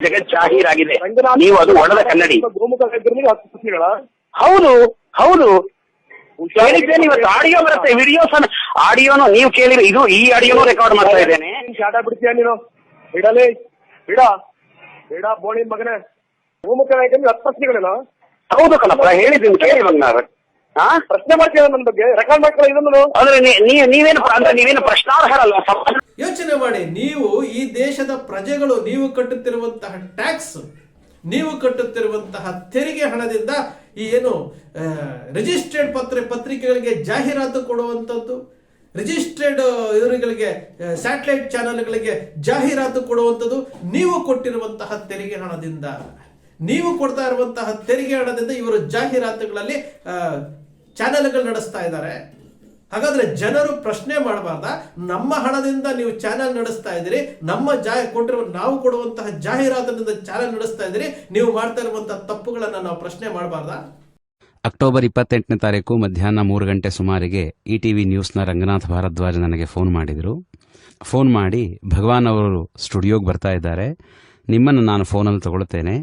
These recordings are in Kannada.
ಜಗತ್ ಜಾಹೀರಾಗಿದೆ ನೀವು ಅದು ಒಣದ ಕನ್ನಡಿ. ಹೌದು ಹೌದು. ಕೇಳಿದ್ದೇನೆ ಇವತ್ತು. ಆಡಿಯೋ ಬರುತ್ತೆ. ವಿಡಿಯೋ ಆಡಿಯೋನು ನೀವು ಕೇಳಿರಿ. ಇದು ಈ ಆಡಿಯೋನು ರೆಕಾರ್ಡ್ ಮಾಡ್ತಾ ಇದ್ದೇನೆ. ಶಾಟ ಬಿಡ್ತೀಯಾ ನೀನು? ಬಿಡಲೇ. ಬಿಡ. ಬಿಡ ಬೋಳಿ ಮಗನೇ. ಭೂಮುಖ ವೈದ್ಯರಿಗೆ ಹತ್ತು ಹೌದು ಕಣಪ್ಪ ಹೇಳಿದ್ದೀನಿ ಕೇಳಿ ಇವಾಗ ನಾನು. ಪ್ರಶ್ನೆ ಮಾಡ್ತೀಯ ನನ್ನ ಬಗ್ಗೆ? ರೆಕಾರ್ಡ್ ಮಾಡ್ಕೊಳ್ಳೋ ಇದನ್ನು. ಅಂದ್ರೆ ನೀವೇನು ಅಂದ್ರೆ ನೀವೇನು ಪ್ರಶ್ನಾರ್ಹರಲ್ಲ ಸಮಾಜ ಯೋಚನೆ ಮಾಡಿ, ನೀವು ಈ ದೇಶದ ಪ್ರಜೆಗಳು, ನೀವು ಕಟ್ಟುತ್ತಿರುವಂತಹ ಟ್ಯಾಕ್ಸ್, ನೀವು ಕಟ್ಟುತ್ತಿರುವಂತಹ ತೆರಿಗೆ ಹಣದಿಂದ ಈ ಏನು ರಿಜಿಸ್ಟರ್ಡ್ ಪತ್ರ, ಪತ್ರಿಕೆಗಳಿಗೆ ಜಾಹೀರಾತು ಕೊಡುವಂಥದ್ದು, ರಿಜಿಸ್ಟರ್ಡ್ ಇವರುಗಳಿಗೆ ಸ್ಯಾಟಲೈಟ್ ಚಾನೆಲ್ಗಳಿಗೆ ಜಾಹೀರಾತು ಕೊಡುವಂಥದ್ದು, ನೀವು ಕೊಟ್ಟಿರುವಂತಹ ತೆರಿಗೆ ಹಣದಿಂದ. ನೀವು ಕೊಡ್ತಾ ಇರುವಂತಹ ತೆರಿಗೆ ಹಣದಿಂದ ಇವರು ಜಾಹೀರಾತುಗಳಲ್ಲಿ ಚಾನೆಲ್ಗಳು ನಡೆಸ್ತಾ ಇದ್ದಾರೆ. ಹಾಗಾದ್ರೆ ಜನರು ಪ್ರಶ್ನೆ ಮಾಡಬಾರ್ದ. ನಮ್ಮ ಹಣದಿಂದ ನೀವು ಚಾನೆಲ್ ನಡೆಸ್ತಾ ಇದ್ದೀರಿ. ನಮ್ಮ ಜಾಹಿ ಕೊಟ್ಟಿರುವ ನಾವು ಕೊಡುವಂತಹ ಜಾಹೀರಾತಿನಿಂದ ಚಾನೆಲ್ ನಡೆಸ್ತಾ ಇದ್ದೀರಿ. ನೀವು ಮಾಡ್ತಾ ಇರುವಂತಹ ತಪ್ಪುಗಳನ್ನ ನಾವು ಪ್ರಶ್ನೆ ಮಾಡಬಾರ್ದ? ಅಕ್ಟೋಬರ್ ಇಪ್ಪತ್ತೆಂಟನೇ ತಾರೀಕು ಮಧ್ಯಾಹ್ನ ಮೂರು ಗಂಟೆ ಸುಮಾರಿಗೆ ಇ ಟಿ ವಿ ನ್ಯೂಸ್ನ ರಂಗನಾಥ್ ಭಾರದ್ವಾಜ್ ನನಗೆ ಫೋನ್ ಮಾಡಿದರು. ಫೋನ್ ಮಾಡಿ, ಭಗವಾನ್ ಅವರು ಸ್ಟುಡಿಯೋಗೆ ಬರ್ತಾ ಇದ್ದಾರೆ. ನಿಮ್ಮನ್ನು ನಾನು ಫೋನಲ್ಲಿ ತಗೊಳ್ತೇನೆ.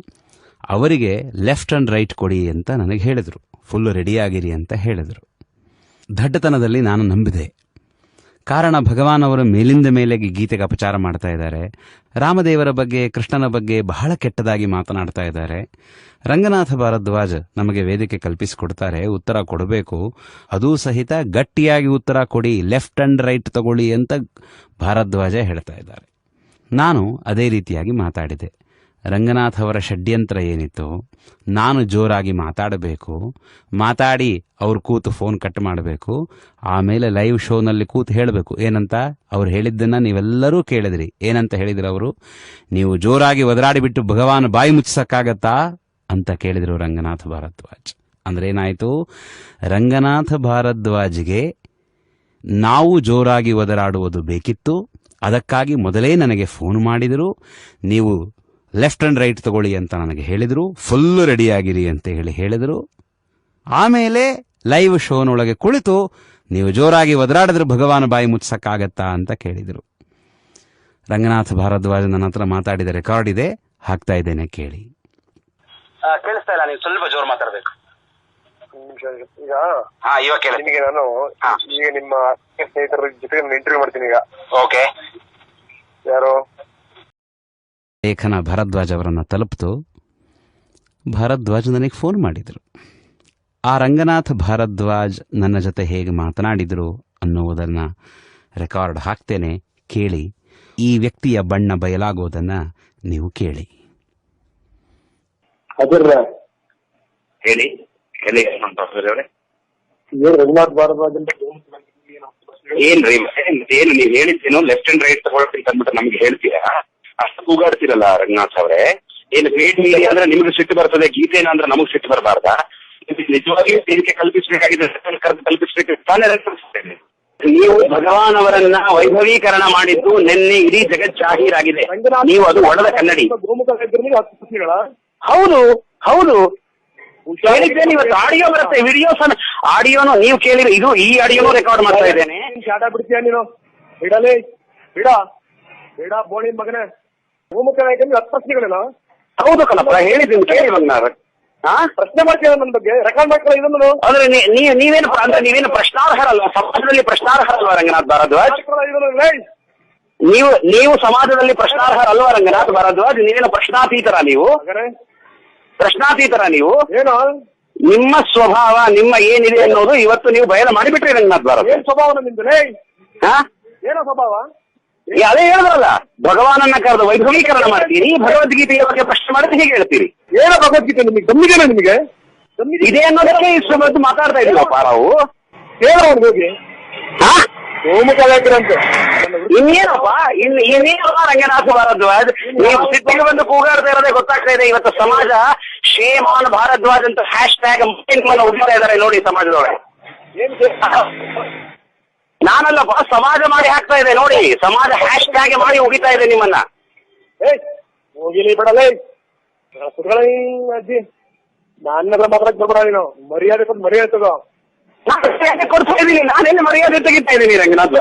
ಅವರಿಗೆ ಲೆಫ್ಟ್ ಆ್ಯಂಡ್ ರೈಟ್ ಕೊಡಿ ಅಂತ ನನಗೆ ಹೇಳಿದರು. ಫುಲ್ಲು ರೆಡಿಯಾಗಿರಿ ಅಂತ ಹೇಳಿದರು. ದಡ್ಡತನದಲ್ಲಿ ನಾನು ನಂಬಿದೆ. ಕಾರಣ ಭಗವಾನ್ ಅವರು ಮೇಲಿಂದ ಮೇಲೆ ಗೀತೆಗೆ ಅಪಚಾರ ಮಾಡ್ತಾ ಇದ್ದಾರೆ. ರಾಮದೇವರ ಬಗ್ಗೆ, ಕೃಷ್ಣನ ಬಗ್ಗೆ ಬಹಳ ಕೆಟ್ಟದಾಗಿ ಮಾತನಾಡ್ತಾ ಇದ್ದಾರೆ. ರಂಗನಾಥ ಭಾರದ್ವಾಜ್ ನಮಗೆ ವೇದಿಕೆ ಕಲ್ಪಿಸಿಕೊಡ್ತಾರೆ, ಉತ್ತರ ಕೊಡಬೇಕು. ಅದೂ ಸಹಿತ ಗಟ್ಟಿಯಾಗಿ ಉತ್ತರ ಕೊಡಿ, ಲೆಫ್ಟ್ ಅಂಡ್ ರೈಟ್ ತಗೊಳ್ಳಿ ಅಂತ ಭಾರದ್ವಾಜ ಹೇಳ್ತಾ ಇದ್ದಾರೆ. ನಾನು ಅದೇ ರೀತಿಯಾಗಿ ಮಾತಾಡಿದೆ. ರಂಗನಾಥ್ ಅವರ ಷಡ್ಯಂತ್ರ ಏನಿತ್ತು? ನಾನು ಜೋರಾಗಿ ಮಾತಾಡಬೇಕು. ಮಾತಾಡಿ ಅವ್ರು ಕೂತು ಫೋನ್ ಕಟ್ ಮಾಡಬೇಕು. ಆಮೇಲೆ ಲೈವ್ ಶೋನಲ್ಲಿ ಕೂತು ಹೇಳಬೇಕು. ಏನಂತ? ಅವ್ರು ಹೇಳಿದ್ದನ್ನು ನೀವೆಲ್ಲರೂ ಕೇಳಿದ್ರಿ. ಏನಂತ ಹೇಳಿದ್ರು ಅವರು? ನೀವು ಜೋರಾಗಿ ಒದರಾಡಿಬಿಟ್ಟು ಭಗವಾನ್ ಬಾಯಿ ಮುಚ್ಚಿಸಕ್ಕಾಗತ್ತಾ? ಅಂತ ಕೇಳಿದರು ರಂಗನಾಥ ಭಾರದ್ವಾಜ್. ಅಂದ್ರೆ ಏನಾಯಿತು? ರಂಗನಾಥ ಭಾರದ್ವಾಜ್ಗೆ ನಾವು ಜೋರಾಗಿ ಒದರಾಡುವುದು ಬೇಕಿತ್ತು. ಅದಕ್ಕಾಗಿ ಮೊದಲೇ ನನಗೆ ಫೋನ್ ಮಾಡಿದರು. ನೀವು ಲೆಫ್ಟ್ ಆ್ಯಂಡ್ ರೈಟ್ ತಗೊಳ್ಳಿ ಅಂತ ನನಗೆ ಹೇಳಿದರು. ಫುಲ್ಲು ರೆಡಿಯಾಗಿರಿ ಅಂತ ಹೇಳಿ ಹೇಳಿದರು. ಆಮೇಲೆ ಲೈವ್ ಶೋನೊಳಗೆ ಕುಳಿತು ನೀವು ಜೋರಾಗಿ ಒದರಾಡಿದ್ರೆ ಭಗವಾನ್ ಬಾಯಿ ಮುಚ್ಚಕ್ಕಾಗತ್ತಾ ಅಂತ ಕೇಳಿದರು. ರಂಗನಾಥ ಭಾರದ್ವಾಜ್ ನನ್ನ ಹತ್ರ ಮಾತಾಡಿದ ರೆಕಾರ್ಡ್ ಇದೆ ಹಾಕ್ತಾ ಇದ್ದೇನೆ ಕೇಳಿ. ಕೇಳಿಸ್ತಾ ಇಲ್ಲ ನೀವು ಸ್ವಲ್ಪ ಜೋರು ಮಾತಾಡ್ಬೇಕು. ಈಗ ಹಾ ಇವಾಗ ಕೇಳಿ ನಿಮಗೆ ನಾನು ಈಗ ನಿಮ್ಮ ಸ್ನೇಹಿತರ ಜೊತೆ ಇಂಟರ್ವ್ಯೂ ಮಾಡ್ತೀನಿ ಈಗ. ಓಕೆ ಯಾರು? ಲೇಖನ ಭಾರದ್ವಾಜ್ ಅವರನ್ನು ತಲುಪಿತು. ಭರದ್ವಾಜ್ ನನಗೆ ಫೋನ್ ಮಾಡಿದರು. ಆ ರಂಗನಾಥ ಭಾರದ್ವಾಜ್ ನನ್ನ ಜೊತೆ ಹೇಗೆ ಮಾತನಾಡಿದರು ಅನ್ನುವುದನ್ನು ರೆಕಾರ್ಡ್ ಹಾಕ್ತೇನೆ ಕೇಳಿ. ಈ ವ್ಯಕ್ತಿಯ ಬಣ್ಣ ಬಯಲಾಗೋದನ್ನು ನೀವು ಕೇಳಿ. ಅದಿರ ಹೇಳಿ ಹೇಳಿ ರಂಗನಾಥ್ ಭಾರದ್ವಾಜ್ ಏನ್ರಿ ಏನ್- ಏನು ನೀವು ಹೇಳಿದ್ದೇನೋ ಲೆಫ್ಟ್ ಅಂಡ್ ರೈಟ್ ತಗೊಳ್ತೀನಿ ಅಂದ್ಬಿಟ್ಟು ನಮ್ಗೆ ಹೇಳ್ತೀರಾ? ಅಷ್ಟು ಕೂಗಾಡ್ತಿರಲ್ಲ ರಂಗನಾಥ್ ಅವರೇ. ಏನು ಪೇಡ್ ಇಲ್ಲ ಅಂದ್ರೆ ನಿಮ್ಗೆ ಸಿಟ್ಟು ಬರ್ತದೆ ಗೀತೆನ ಅಂದ್ರೆ ನಮಗ್ ಸಿಟ್ಟು ಬರಬಾರ್ದ? ನಿಜವಾಗಿಯೂ ಸೇರಿಕೆ ಕಲ್ಪಿಸಬೇಕಾಗಿದೆ ಕಲ್ಪಿಸಬೇಕು ತಾನೇ ರಕ್ಷಿಸ್ತೇನೆ ನೀವು ಭಗವಾನ್ ಅವರನ್ನ ವೈಭವೀಕರಣ ಮಾಡಿದ್ದು ನಿನ್ನೆ ಇಡೀ ಜಗತ್ ಜಾಹೀರಾಗಿದೆ. ನೀವು ಅದು ಒಡದ ಕನ್ನಡಿ. ಹೌದು ಹೌದು. ಕೇಳಿದ್ದೇನೆ ಇವತ್ತು ಆಡಿಯೋ ಬರುತ್ತೆ ವಿಡಿಯೋ ಸಹ ಆಡಿಯೋನು ನೀವು ಕೇಳಿರಿ ಇದು ಈ ಆಡಿಯೋನು ರೆಕಾರ್ಡ್ ಮಾಡ್ತಾ ಇದ್ದೇನೆ. ಶಾಟ ಬಿಡ್ತೀಯ ನೀನು? ಬಿಡಲೇ. ಬಿಡ. ಬಿಡ ಬೋಳಿ ಮಗನೇ. ಗೋಮುಖ ಅಂದ್ರೆ ಹತ್ತು ಪ್ರಶ್ನೆಗಳಿಲ್ಲ ಹೌದು ಕಣಪ್ಪ ಹೇಳಿದ್ದೀನಿ ಕೇಳಿ ನಾನು ಹಾ ಪ್ರಶ್ನೆ ಮಾಡ್ತೀಯ ನನ್ನ ಬಗ್ಗೆ? ರೆಕಾರ್ಡ್ ಮಾಡ್ಕೊಳ್ಳೋ ಇದನ್ನು ಅಂದ್ರೆ ನೀ- ನೀ- ನೀವೇನು ಪ್ರ- ಅಂದ್ರೆ ನೀವೇನು ಪ್ರಶ್ನಾರ್ಹರಲ್ಲ ಸಮಾಜದಲ್ಲಿ ಪ್ರಶ್ನಾರ್ಹರಲ್ವಾ ರಂಗನಾಥ್ ಭಾರದ್ವಾಜ್? ಮಾಡ್ಕೊಳ್ಳೋ ಇದನ್ನು ಲೇ ನೀವು ನೀವು ಸಮಾಜದಲ್ಲಿ ಪ್ರಶ್ನಾರ್ಹರಲ್ವಾ ರಂಗನಾಥ್ ಭಾರದ್ವಾಜ್? ನೀವೇನು ಪ್ರಶ್ನಾತೀತರ ನೀವು? ಪ್ರಶ್ನಾತೀತರ ನೀವು? ಏನು? ನಿಮ್ಮ ಸ್ವಭಾವ ನಿಮ್ಮ ಏನಿದೆ ಅನ್ನೋದು ಇವತ್ತು ನೀವು ಬಯಲು ಮಾಡಿಬಿಟ್ರಿ ರಂಗನಾಥ್ ಭಾರದ್ವಾಜ್. ಏನ್ ಸ್ವಭಾವ ನಿಮ್ದು? ಲೇ ಹಾ ಏನೋ ಸ್ವಭಾವ? ಅದೇ ಹೇಳಿದ್ರಲ್ಲ ಭಗವಾನನ್ನ ಕರೆದು ವೈಭವೀಕರಣ ಮಾಡ್ತೀರಿ ಭಗವದ್ಗೀತೆಯ ಬಗ್ಗೆ ಪ್ರಶ್ನೆ ಮಾಡಿದ್ರೆ ಹೇಗೆ ಹೇಳ್ತೀರಿ. ಏನೋ ಭಗವದ್ಗೀತೆ ನಿಮಗೆ? ಗಮ್ಮಿಗೆ ನಿಮಗೆ? ಇದೆ ಅನ್ನೋದಕ್ಕೆ ಇಷ್ಟು ಹೊತ್ತು ಮಾತಾಡ್ತಾ ಇದೀವಪ್ಪ ನಾವು ಹೇಳ ಅವ್ನಿಗೆ ಹೋಗಿ. ಹಾ? ಗೋಮುಖ ಇನ್ನೇನಪ್ಪ? ಇನ್ ಇನ್ನೇನಪ್ಪ? ರಂಗನಾಥ ಭಾರದ್ವಾಜ್ ನೀವು ಸಿಟ್ಟಿಗೆ ಬಂದು ಕೂಗಾಡ್ತಾ ಇರೋದೇ ಗೊತ್ತಾಗ್ತಾ ಇದೆ. ಇವತ್ತು ಸಮಾಜ ಶೇಮಾನ್ ಭಾರದ್ವಾಜ್ ಅಂತ ಹ್ಯಾಶ್ ಟ್ಯಾಗ್ ಉಳಿತಾ ಇದ್ದಾರೆ ನೋಡಿ ಸಮಾಜದೊಳಗೆ? ನಾನಲ್ಲಪ್ಪ ಸಮಾಜ ಮಾಡಿ ಹಾಕ್ತಾ ಇದೆ ನೋಡಿ. ಸಮಾಜ ಹ್ಯಾಶ್ ಟ್ಯಾಗ್ ಮಾಡಿ ಉಗಿತಾ ಇದೆ ನಿಮ್ಮನ್ನ. ಹೋಗಿಲಿ ಬಿಡಲೇ. ಸುಡ್ಗಳ ಅಜ್ಜಿ. ನಾನೆಲ್ಲ ಮಾತಾಡಕ್ ಬರ್ಬೇಡ ನೀನು. ಮರ್ಯಾದೆ ಕೊಟ್ಟು ಮರ್ಯಾದೆ ತಗೋ. ನಾನು ಮರ್ಯಾದೆ ಕೊಡ್ತಾ ಇದ್ದೀನಿ. ನಾನೇನು ಮರ್ಯಾದೆ ತೆಗಿತಾ ಇದ್ದೀನಿ ರಂಗನಾಥ್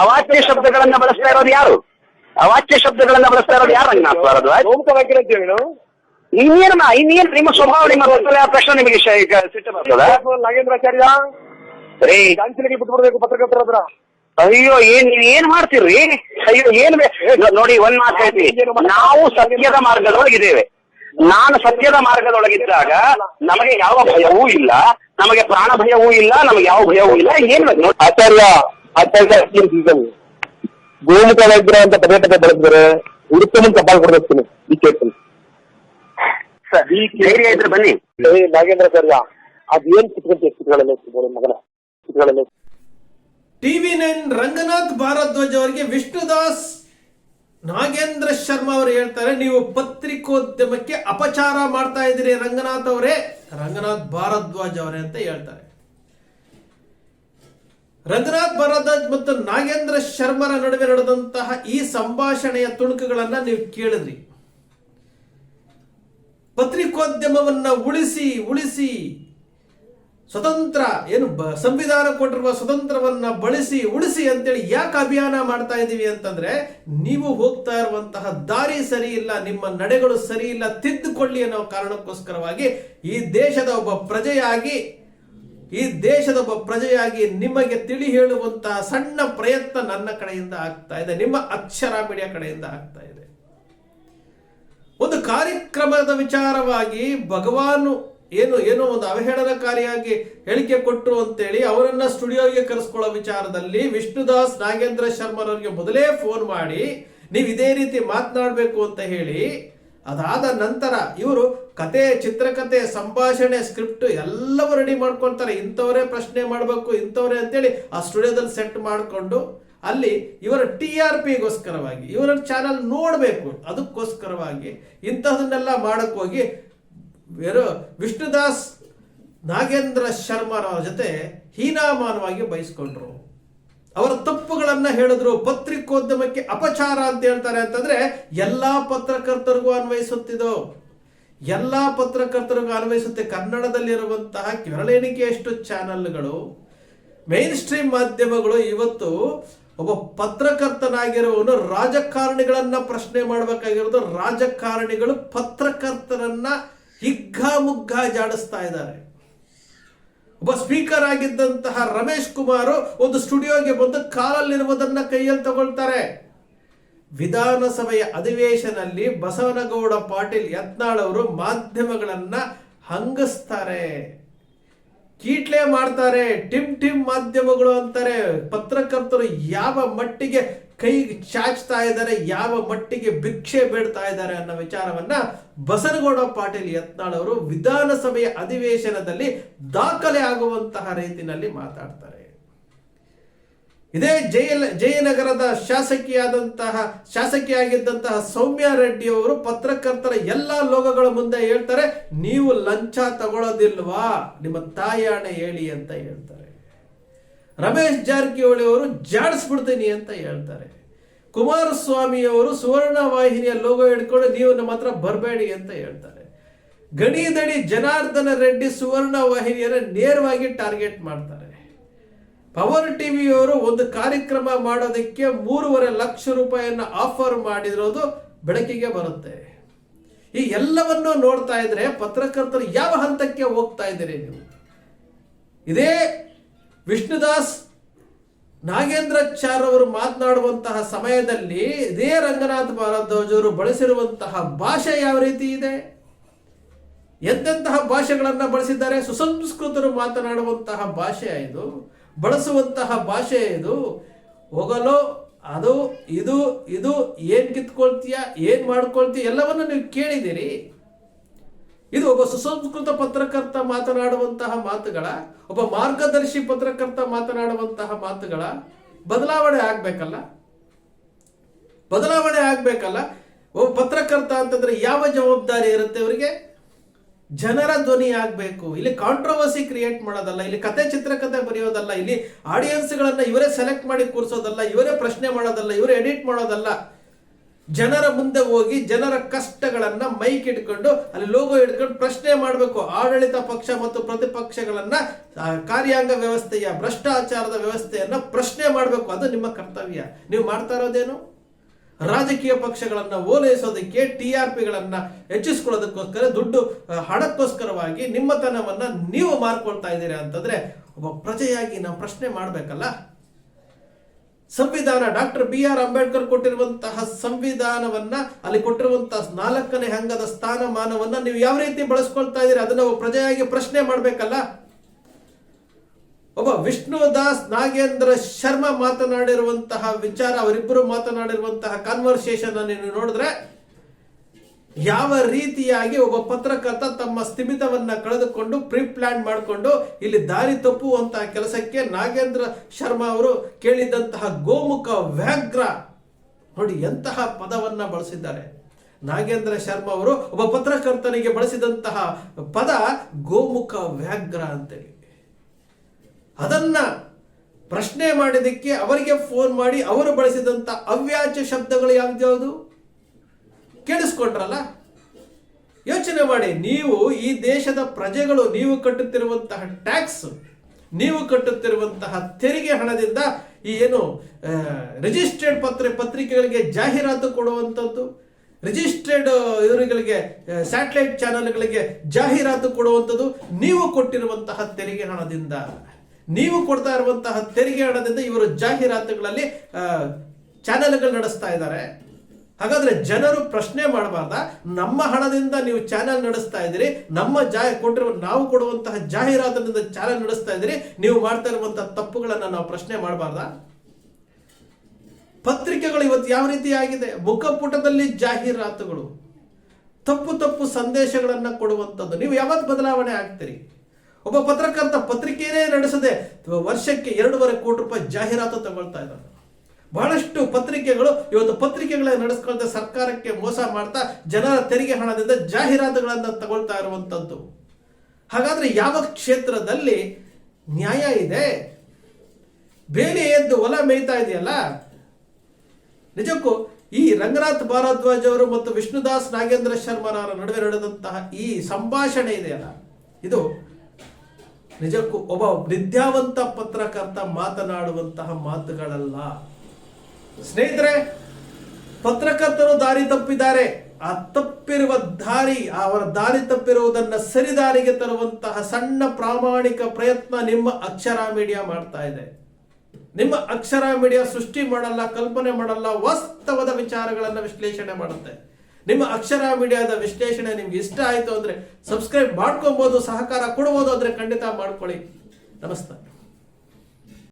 ಅವಾಚ್ಯ ಶಬ್ದಗಳನ್ನ ಬಳಸ್ತಾ ಇರೋದು ಯಾರು? ಅವಾಚ್ಯ ಶಬ್ದಗಳನ್ನ ಬಳಸ್ತಾ ಇರೋದು ಯಾರು ರಂಗನಾಥ್ ಭಾರದ್ವಾಜ್ ನಾವು ಇನ್ನೇನು ಇನ್ನೇನು ನಿಮ್ಮ ಸ್ವಭಾವ ನಿಮ್ಮ ಪ್ರಶ್ನೆ ನಿಮಗೆ ಸಿಟ್ಟು ಬರ್ತದ? ನಾಗೇಂದ್ರಾಚಾರ್ಯ ಬಿಟ್ಬಿಡ್ಬೇಕು ಪತ್ರಕರ್ತರ ಹತ್ರ. ಅಯ್ಯೋ ಏನ್ ನೀವ್ ಏನ್ ಮಾಡ್ತೀರಿ? ಅಯ್ಯೋ ಏನ್ ಬೇ- ನೋಡಿ ಒಂದ್ ಮಾತು ಹೇಳ್ತೀನಿ. ನಾವು ಸತ್ಯದ ಮಾರ್ಗದೊಳಗಿದ್ದೇವೆ. ನಾನು ಸತ್ಯದ ಮಾರ್ಗದೊಳಗಿದ್ದಾಗ ನಮಗೆ ಯಾವ ಭಯವೂ ಇಲ್ಲ. ನಮಗೆ ಪ್ರಾಣ ಭಯವೂ ಇಲ್ಲ ನಮಗೆ ಯಾವ ಭಯವೂ ಇಲ್ಲ. ಏನ್ ಬೇಕು ನೋಡಿ. ಆಚಾರ್ಯ ಆಚಾರ್ಯ ಗೋಮುಖ ವೈದ್ಯರ ಅಂತ ಪದೇ ಪದೇ ಬಳಸಿದ್ರೆ ಮುಂದೆ ಬಾಲ್ ಕೊಡ್ಬೇಕು ಈ ಕೇಳ್ತೀನಿ ಸರ್, ಧೈರ್ಯ ಇದ್ರೆ ಬನ್ನಿ. ನಾಗೇಂದ್ರ ಸರ್ ಅದೇನ್ ಕಿತ್ಕೊಂತ ಮಗನ? ಟಿವಿ ನೈನ್ ರಂಗನಾಥ್ ಭಾರದ್ವಾಜ್ ಅವರಿಗೆ ವಿಷ್ಣುದಾಸ್ ನಾಗೇಂದ್ರ ಶರ್ಮಾ ಅವರು ಹೇಳ್ತಾರೆ, ನೀವು ಪತ್ರಿಕೋದ್ಯಮಕ್ಕೆ ಅಪಚಾರ ಮಾಡ್ತಾ ಇದ್ದೀರಿ ರಂಗನಾಥ್ ಅವರೇ, ರಂಗನಾಥ್ ಭಾರದ್ವಾಜ್ ಅವರೇ ಅಂತ ಹೇಳ್ತಾರೆ. ರಂಗನಾಥ್ ಭಾರದ್ವಾಜ್ ಮತ್ತು ನಾಗೇಂದ್ರ ಶರ್ಮರ ನಡುವೆ ನಡೆದಂತಹ ಈ ಸಂಭಾಷಣೆಯ ತುಣುಕುಗಳನ್ನ ನೀವು ಕೇಳಿದ್ರಿ. ಪತ್ರಿಕೋದ್ಯಮವನ್ನ ಉಳಿಸಿ ಉಳಿಸಿ ಸ್ವತಂತ್ರ, ಏನು ಸಂವಿಧಾನ ಕೊಟ್ಟಿರುವ ಸ್ವತಂತ್ರವನ್ನ ಬಳಸಿ, ಉಳಿಸಿ ಅಂತೇಳಿ ಯಾಕೆ ಅಭಿಯಾನ ಮಾಡ್ತಾ ಇದ್ದೀವಿ ಅಂತಂದ್ರೆ, ನೀವು ಹೋಗ್ತಾ ಇರುವಂತಹ ದಾರಿ ಸರಿ ಇಲ್ಲ, ನಿಮ್ಮ ನಡೆಗಳು ಸರಿ ಇಲ್ಲ, ತಿದ್ದುಕೊಳ್ಳಿ ಅನ್ನೋ ಕಾರಣಕ್ಕೋಸ್ಕರವಾಗಿ ಈ ದೇಶದ ಒಬ್ಬ ಪ್ರಜೆಯಾಗಿ, ಈ ದೇಶದ ಒಬ್ಬ ಪ್ರಜೆಯಾಗಿ ನಿಮಗೆ ತಿಳಿ ಹೇಳುವಂತಹ ಸಣ್ಣ ಪ್ರಯತ್ನ ನನ್ನ ಕಡೆಯಿಂದ ಆಗ್ತಾ ಇದೆ, ನಿಮ್ಮ ಅಕ್ಷರ ಮೀಡಿಯಾ ಕಡೆಯಿಂದ ಆಗ್ತಾ ಇದೆ. ಒಂದು ಕಾರ್ಯಕ್ರಮದ ವಿಚಾರವಾಗಿ ಭಗವಾನ್ ಏನು, ಏನೋ ಒಂದು ಅವಹೇಳನಕಾರಿಯಾಗಿ ಹೇಳಿಕೆ ಕೊಟ್ಟರು ಅಂತೇಳಿ ಅವರನ್ನ ಸ್ಟುಡಿಯೋಗೆ ಕರೆಸ್ಕೊಳ್ಳೋ ವಿಚಾರದಲ್ಲಿ ವಿಷ್ಣುದಾಸ್ ನಾಗೇಂದ್ರ ಶರ್ಮರವರಿಗೆ ಮೊದಲೇ ಫೋನ್ ಮಾಡಿ, ನೀವು ಇದೇ ರೀತಿ ಮಾತನಾಡಬೇಕು ಅಂತ ಹೇಳಿ, ಅದಾದ ನಂತರ ಇವರು ಕತೆ, ಚಿತ್ರಕತೆ, ಸಂಭಾಷಣೆ ಸ್ಕ್ರಿಪ್ಟ್ ಎಲ್ಲವೂ ರೆಡಿ ಮಾಡ್ಕೊಳ್ತಾರೆ ಇಂಥವರೇ ಪ್ರಶ್ನೆ ಮಾಡಬೇಕು, ಇಂಥವರೇ ಅಂತೇಳಿ ಆ ಸ್ಟುಡಿಯೋದಲ್ಲಿ ಸೆಟ್ ಮಾಡಿಕೊಂಡು, ಅಲ್ಲಿ ಇವರ ಟಿ ಆರ್ ಪಿಗೋಸ್ಕರವಾಗಿ ಇವರ ಚಾನಲ್ ನೋಡಬೇಕು. ಅದಕ್ಕೋಸ್ಕರವಾಗಿ ಇಂತಹದನ್ನೆಲ್ಲ ಮಾಡಕ್ ಬೇರೆ ವಿಷ್ಣುದಾಸ್ ನಾಗೇಂದ್ರ ಶರ್ಮರವರ ಜೊತೆ ಹೀನಾಮಾನವಾಗಿ ಬಯಸ್ಕೊಂಡ್ರು. ಅವರ ತಪ್ಪುಗಳನ್ನು ಹೇಳಿದ್ರು. ಪತ್ರಿಕೋದ್ಯಮಕ್ಕೆ ಅಪಚಾರ ಅಂತ ಹೇಳ್ತಾರೆ ಅಂತಂದ್ರೆ ಎಲ್ಲಾ ಪತ್ರಕರ್ತರಿಗೂ ಅನ್ವಯಿಸುತ್ತಿದ್ದು. ಎಲ್ಲಾ ಪತ್ರಕರ್ತರಿಗೂ ಅನ್ವಯಿಸುತ್ತೆ. ಕನ್ನಡದಲ್ಲಿರುವಂತಹ ಕೆರಳೆಣಿಕೆಯಷ್ಟು ಚಾನೆಲ್ಗಳು. ಮೇನ್ ಸ್ಟ್ರೀಮ್ ಮಾಧ್ಯಮಗಳು ಇವತ್ತು ಒಬ್ಬ ಪತ್ರಕರ್ತನಾಗಿರುವವನು ರಾಜಕಾರಣಿಗಳನ್ನ ಪ್ರಶ್ನೆ ಮಾಡಬೇಕಾಗಿರೋದು. ರಾಜಕಾರಣಿಗಳು ಪತ್ರಕರ್ತರನ್ನ ಹಿಗ್ಗಾಮುಗ್ಗಾ ಜಾಡಿಸ್ತಾ ಇದ್ದಾರೆ. ಒಬ್ಬ ಸ್ಪೀಕರ್ ಆಗಿದ್ದಂತಹ ರಮೇಶ್ ಕುಮಾರ್ ಒಂದು ಸ್ಟುಡಿಯೋಗೆ ಬಂದು ಕಾಲಲ್ಲಿರುವುದನ್ನ ಕೈಯಲ್ಲಿ ತಗೊಳ್ತಾರೆ. ವಿಧಾನಸಭೆಯ ಅಧಿವೇಶನಲ್ಲಿ ಬಸವನಗೌಡ ಪಾಟೀಲ್ ಯತ್ನಾಳ್ ಅವರು ಮಾಧ್ಯಮಗಳನ್ನ ಹಂಗಿಸ್ತಾರೆ. ಕೀಟ್ಲೆ ಮಾಡ್ತಾರೆ. ಟಿಮ್ ಟಿಮ್ ಮಾಧ್ಯಮಗಳು ಅಂತಾರೆ. ಪತ್ರಕರ್ತರು ಯಾವ ಮಟ್ಟಿಗೆ ಕೈ ಚಾಚ್ತಾ ಇದ್ದಾರೆ, ಯಾವ ಮಟ್ಟಿಗೆ ಭಿಕ್ಷೆ ಬೇಡ್ತಾ ಇದ್ದಾರೆ ಅನ್ನೋ ವಿಚಾರವನ್ನ ಬಸನಗೌಡ ಪಾಟೀಲ್ ಯತ್ನಾಳ್ ಅವರು ವಿಧಾನಸಭೆಯ ಅಧಿವೇಶನದಲ್ಲಿ ದಾಖಲೆ ಆಗುವಂತಹ ರೀತಿಯಲ್ಲಿ ಮಾತಾಡ್ತಾರೆ. ಇದೇ ಜಯ ಜಯನಗರದ ಶಾಸಕಿಯಾದಂತಹ, ಶಾಸಕಿಯಾಗಿದ್ದಂತಹ ಸೌಮ್ಯ ರೆಡ್ಡಿ ಅವರು ಪತ್ರಕರ್ತರ ಎಲ್ಲ ಲೋಗಗಳ ಮುಂದೆ ಹೇಳ್ತಾರೆ, ನೀವು ಲಂಚ ತಗೊಳ್ಳೋದಿಲ್ವಾ ನಿಮ್ಮ ತಾಯಾಣೆ ಹೇಳಿ ಅಂತ ಹೇಳ್ತಾರೆ. ರಮೇಶ್ ಜಾರಕಿಹೊಳಿ ಅವರು ಜಾಡಿಸ್ಬಿಡ್ತೀನಿ ಅಂತ ಹೇಳ್ತಾರೆ. ಕುಮಾರಸ್ವಾಮಿ ಅವರು ಸುವರ್ಣ ವಾಹಿನಿಯ ಲೋಗೋ ಹಿಡ್ಕೊಂಡು ನೀವು ನಮ್ಮ ಹತ್ರ ಬರಬೇಡಿ ಅಂತ ಹೇಳ್ತಾರೆ. ಗಣಿದಡಿ ಜನಾರ್ದನ ರೆಡ್ಡಿ ಸುವರ್ಣ ವಾಹಿನಿಯನ್ನ ನೇರವಾಗಿ ಟಾರ್ಗೆಟ್ ಮಾಡ್ತಾರೆ. ಪವರ್ ಟಿವಿಯವರು ಒಂದು ಕಾರ್ಯಕ್ರಮ ಮಾಡೋದಕ್ಕೆ ಮೂರುವರೆ ಲಕ್ಷ ರೂಪಾಯಿಯನ್ನು ಆಫರ್ ಮಾಡಿರೋದು ಬೆಳಕಿಗೆ ಬರುತ್ತೆ. ಈ ಎಲ್ಲವನ್ನೂ ನೋಡ್ತಾ ಇದ್ರೆ ಪತ್ರಕರ್ತರು ಯಾವ ಹಂತಕ್ಕೆ ಹೋಗ್ತಾ ಇದ್ದೀರಿ ನೀವು? ಇದೇ ವಿಷ್ಣುದಾಸ್ ನಾಗೇಂದ್ರಾಚಾರ್ಯವರು ಮಾತನಾಡುವಂತಹ ಸಮಯದಲ್ಲಿ ಇದೇ ರಂಗನಾಥ ಭಾರದ್ವಾಜರು ಬಳಸಿರುವಂತಹ ಭಾಷೆ ಯಾವ ರೀತಿ ಇದೆ? ಎಂತೆಂತಹ ಭಾಷೆಗಳನ್ನು ಬಳಸಿದ್ದಾರೆ? ಸುಸಂಸ್ಕೃತರು ಮಾತನಾಡುವಂತಹ ಭಾಷೆ ಇದು, ಬಳಸುವಂತಹ ಭಾಷೆ ಇದು. ಹೋಗಲು, ಅದು, ಇದು ಇದು, ಏನ್ ಕಿತ್ಕೊಳ್ತೀಯ, ಏನ್ ಮಾಡ್ಕೊಳ್ತೀಯ, ಎಲ್ಲವನ್ನು ನೀವು ಕೇಳಿದಿರಿ ಇದು ಒಬ್ಬ ಸುಸಂಸ್ಕೃತ ಪತ್ರಕರ್ತ ಮಾತನಾಡುವಂತಹ ಮಾತುಗಳ, ಒಬ್ಬ ಮಾರ್ಗದರ್ಶಿ ಪತ್ರಕರ್ತ ಮಾತನಾಡುವಂತಹ ಮಾತುಗಳ ಬದಲಾವಣೆ ಆಗ್ಬೇಕಲ್ಲ? ಬದಲಾವಣೆ ಆಗ್ಬೇಕಲ್ಲ? ಒಬ್ಬ ಪತ್ರಕರ್ತ ಅಂತಂದ್ರೆ ಯಾವ ಜವಾಬ್ದಾರಿ ಇರುತ್ತೆ ಅವರಿಗೆ? ಜನರ ಧ್ವನಿ ಆಗ್ಬೇಕು. ಇಲ್ಲಿ ಕಾಂಟ್ರವರ್ಸಿ ಕ್ರಿಯೇಟ್ ಮಾಡೋದಲ್ಲ, ಇಲ್ಲಿ ಕತೆ ಚಿತ್ರಕಥೆ ಬರೆಯೋದಲ್ಲ, ಇಲ್ಲಿ ಆಡಿಯನ್ಸ್ಗಳನ್ನ ಇವರೇ ಸೆಲೆಕ್ಟ್ ಮಾಡಿ ಕೂರಿಸೋದಲ್ಲ, ಇವರೇ ಪ್ರಶ್ನೆ ಮಾಡೋದಲ್ಲ, ಇವರೇ ಎಡಿಟ್ ಮಾಡೋದಲ್ಲ. ಜನರ ಮುಂದೆ ಹೋಗಿ ಜನರ ಕಷ್ಟಗಳನ್ನ ಮೈಕ್ ಇಟ್ಕೊಂಡು ಅಲ್ಲಿ ಲೋಗೋ ಹಿಡ್ಕೊಂಡು ಪ್ರಶ್ನೆ ಮಾಡಬೇಕು. ಆಡಳಿತ ಪಕ್ಷ ಮತ್ತು ಪ್ರತಿಪಕ್ಷಗಳನ್ನ ಕಾರ್ಯಾಂಗ ವ್ಯವಸ್ಥೆಯ, ಭ್ರಷ್ಟಾಚಾರದ ವ್ಯವಸ್ಥೆಯನ್ನ ಪ್ರಶ್ನೆ ಮಾಡಬೇಕು. ಅದು ನಿಮ್ಮ ಕರ್ತವ್ಯ. ನೀವು ಮಾಡ್ತಾ ಇರೋದೇನು? ರಾಜಕೀಯ ಪಕ್ಷಗಳನ್ನ ಓಲೈಸೋದಕ್ಕೆ ಟಿ ಆರ್ ಪಿಗಳನ್ನ ಹೆಚ್ಚಿಸ್ಕೊಳ್ಳೋದಕ್ಕೋಸ್ಕರ ದುಡ್ಡು ಹಣಕ್ಕೋಸ್ಕರವಾಗಿ ನಿಮ್ಮತನವನ್ನ ನೀವು ಮಾರ್ಕೊಳ್ತಾ ಇದ್ದೀರಾ ಅಂತಂದ್ರೆ, ಒಬ್ಬ ಪ್ರಜೆಯಾಗಿ ನಾವು ಪ್ರಶ್ನೆ ಮಾಡಬೇಕಲ್ಲ? ಸಂವಿಧಾನ, ಡಾಕ್ಟರ್ ಬಿ ಆರ್ ಅಂಬೇಡ್ಕರ್ ಕೊಟ್ಟಿರುವಂತಹ ಸಂವಿಧಾನವನ್ನ, ಅಲ್ಲಿ ಕೊಟ್ಟಿರುವಂತಹ ನಾಲ್ಕನೇ ಹಂಗದ ಸ್ಥಾನಮಾನವನ್ನ ನೀವು ಯಾವ ರೀತಿ ಬಳಸ್ಕೊಳ್ತಾ ಇದ್ದೀರಿ? ಅದನ್ನ ಪ್ರಜೆಯಾಗಿ ಪ್ರಶ್ನೆ ಮಾಡಬೇಕಲ್ಲ? ಒಬ್ಬ ವಿಷ್ಣುದಾಸ್ ನಾಗೇಂದ್ರ ಶರ್ಮಾ ಮಾತನಾಡಿರುವಂತಹ ವಿಚಾರ, ಅವರಿಬ್ಬರು ಮಾತನಾಡಿರುವಂತಹ ಕಾನ್ವರ್ಸೇಷನ್ ನೀವು ನೋಡಿದ್ರೆ ಯಾವ ರೀತಿಯಾಗಿ ಒಬ್ಬ ಪತ್ರಕರ್ತ ತಮ್ಮ ಸ್ಥಿಮಿತವನ್ನ ಕಳೆದುಕೊಂಡು ಪ್ರೀ ಪ್ಲಾನ್ ಮಾಡಿಕೊಂಡು ಇಲ್ಲಿ ದಾರಿ ತಪ್ಪುವಂತಹ ಕೆಲಸಕ್ಕೆ ನಾಗೇಂದ್ರ ಶರ್ಮಾ ಅವರು ಕೇಳಿದಂತಹ ಗೋಮುಖ ವ್ಯಾಘ್ರ ನೋಡಿ ಎಂತಹ ಪದವನ್ನ ಬಳಸಿದ್ದಾರೆ. ನಾಗೇಂದ್ರ ಶರ್ಮಾ ಅವರು ಒಬ್ಬ ಪತ್ರಕರ್ತನಿಗೆ ಬಳಸಿದಂತಹ ಪದ ಗೋಮುಖ ವ್ಯಾಘ್ರ ಅಂತೇಳಿ. ಅದನ್ನ ಪ್ರಶ್ನೆ ಮಾಡಿದಕ್ಕೆ ಅವರಿಗೆ ಫೋನ್ ಮಾಡಿ ಅವರು ಬಳಸಿದಂತಹ ಅವ್ಯಾಜ್ಯ ಶಬ್ದಗಳು ಯಾವ್ದ್ಯಾವುದು ಕೇಳಿಸ್ಕೊಂಡ್ರಲ್ಲ ಯೋಚನೆ ಮಾಡಿ, ನೀವು ಈ ದೇಶದ ಪ್ರಜೆಗಳು, ನೀವು ಕಟ್ಟುತ್ತಿರುವಂತಹ ಟ್ಯಾಕ್ಸ್, ನೀವು ಕಟ್ಟುತ್ತಿರುವಂತಹ ತೆರಿಗೆ ಹಣದಿಂದ ಈ ಏನು ರಿಜಿಸ್ಟರ್ಡ್ ಪತ್ರ, ಪತ್ರಿಕೆಗಳಿಗೆ ಜಾಹೀರಾತು ಕೊಡುವಂಥದ್ದು, ರಿಜಿಸ್ಟರ್ಡ್ ಇವರುಗಳಿಗೆ ಸ್ಯಾಟಲೈಟ್ ಚಾನೆಲ್ಗಳಿಗೆ ಜಾಹೀರಾತು ಕೊಡುವಂಥದ್ದು, ನೀವು ಕೊಟ್ಟಿರುವಂತಹ ತೆರಿಗೆ ಹಣದಿಂದ. ನೀವು ಕೊಡ್ತಾ ಇರುವಂತಹ ತೆರಿಗೆ ಹಣದಿಂದ ಇವರು ಜಾಹೀರಾತುಗಳಲ್ಲಿ ಚಾನೆಲ್ಗಳು ನಡೆಸ್ತಾ ಇದ್ದಾರೆ. ಹಾಗಾದ್ರೆ ಜನರು ಪ್ರಶ್ನೆ ಮಾಡಬಾರ್ದ. ನಮ್ಮ ಹಣದಿಂದ ನೀವು ಚಾನೆಲ್ ನಡೆಸ್ತಾ ಇದ್ದೀರಿ. ನಮ್ಮ ಜಾಹಿ ಕೊಟ್ಟಿರುವ ನಾವು ಕೊಡುವಂತಹ ಜಾಹೀರಾತಿನಿಂದ ಚಾನೆಲ್ ನಡೆಸ್ತಾ ಇದ್ದೀರಿ. ನೀವು ಮಾಡ್ತಾ ಇರುವಂತಹ ತಪ್ಪುಗಳನ್ನ ನಾವು ಪ್ರಶ್ನೆ ಮಾಡಬಾರ್ದ. ಪತ್ರಿಕೆಗಳು ಇವತ್ತು ಯಾವ ರೀತಿ ಆಗಿದೆ? ಮುಖಪುಟದಲ್ಲಿ ಜಾಹೀರಾತುಗಳು. ತಪ್ಪು ತಪ್ಪು ಸಂದೇಶಗಳನ್ನ ಕೊಡುವಂಥದ್ದು. ನೀವು ಯಾವತ್ತು ಬದಲಾವಣೆ ಆಗ್ತೀರಿ? ಒಬ್ಬ ಪತ್ರಕರ್ತ ಪತ್ರಿಕೆಯೇ ನಡೆಸದೆ ವರ್ಷಕ್ಕೆ ಎರಡೂವರೆ ಕೋಟಿ ರೂಪಾಯಿ ಜಾಹೀರಾತು ತಗೊಳ್ತಾ ಇದ್ದಾರೆ ಬಹಳಷ್ಟು ಪತ್ರಿಕೆಗಳು ಇವತ್ತು ಪತ್ರಿಕೆಗಳ ನಡೆಸ್ಕೊಳ್ತಾ ಸರ್ಕಾರಕ್ಕೆ ಮೋಸ ಮಾಡ್ತಾ ಜನರ ತೆರಿಗೆ ಹಣದಿಂದ ಜಾಹೀರಾತುಗಳನ್ನು ತಗೊಳ್ತಾ ಇರುವಂತದ್ದು. ಹಾಗಾದ್ರೆ ಯಾವ ಕ್ಷೇತ್ರದಲ್ಲಿ ನ್ಯಾಯ ಇದೆ? ಬೇಲಿ ಎದ್ದು ಹೊಲ ಮೇಯ್ತಾ ಇದೆಯಲ್ಲ? ನಿಜಕ್ಕೂ ಈ ರಂಗನಾಥ್ ಭಾರದ್ವಾಜ್ ಅವರು ಮತ್ತು ವಿಷ್ಣುದಾಸ್ ನಾಗೇಂದ್ರ ಶರ್ಮರವರ ನಡುವೆ ನಡೆದಂತಹ ಈ ಸಂಭಾಷಣೆ ಇದೆಯಲ್ಲ? ಇದು ನಿಜಕ್ಕೂ ಒಬ್ಬ ವಿದ್ಯಾವಂತ ಪತ್ರಕರ್ತ ಮಾತನಾಡುವಂತಹ ಮಾತುಗಳಲ್ಲ. ಸ್ನೇಹಿತರೆ, ಪತ್ರಕರ್ತರು ದಾರಿ ತಪ್ಪಿದ್ದಾರೆ. ಆ ತಪ್ಪಿರುವ ದಾರಿ ಅವರ ದಾರಿ ತಪ್ಪಿರುವುದನ್ನ ಸರಿದಾರಿಗೆ ತರುವಂತಹ ಸಣ್ಣ ಪ್ರಾಮಾಣಿಕ ಪ್ರಯತ್ನ ನಿಮ್ಮ ಅಕ್ಷರ ಮೀಡಿಯಾ ಮಾಡ್ತಾ ಇದೆ. ನಿಮ್ಮ ಅಕ್ಷರ ಮೀಡಿಯಾ ಸೃಷ್ಟಿ ಮಾಡಲ್ಲ, ಕಲ್ಪನೆ ಮಾಡಲ್ಲ, ವಾಸ್ತವದ ವಿಚಾರಗಳನ್ನ ವಿಶ್ಲೇಷಣೆ ಮಾಡುತ್ತೆ. ನಿಮ್ಮ ಅಕ್ಷರ ಮೀಡಿಯಾದ ವಿಶ್ಲೇಷಣೆ ನಿಮ್ಗೆ ಇಷ್ಟ ಆಯ್ತು ಅಂದ್ರೆ ಸಬ್ಸ್ಕ್ರೈಬ್ ಮಾಡ್ಕೊಬಹುದು ಸಹಕಾರ ಕೊಡಬಹುದು ಅಂದ್ರೆ ಖಂಡಿತ ಮಾಡ್ಕೊಳ್ಳಿ. ನಮಸ್ತೆ.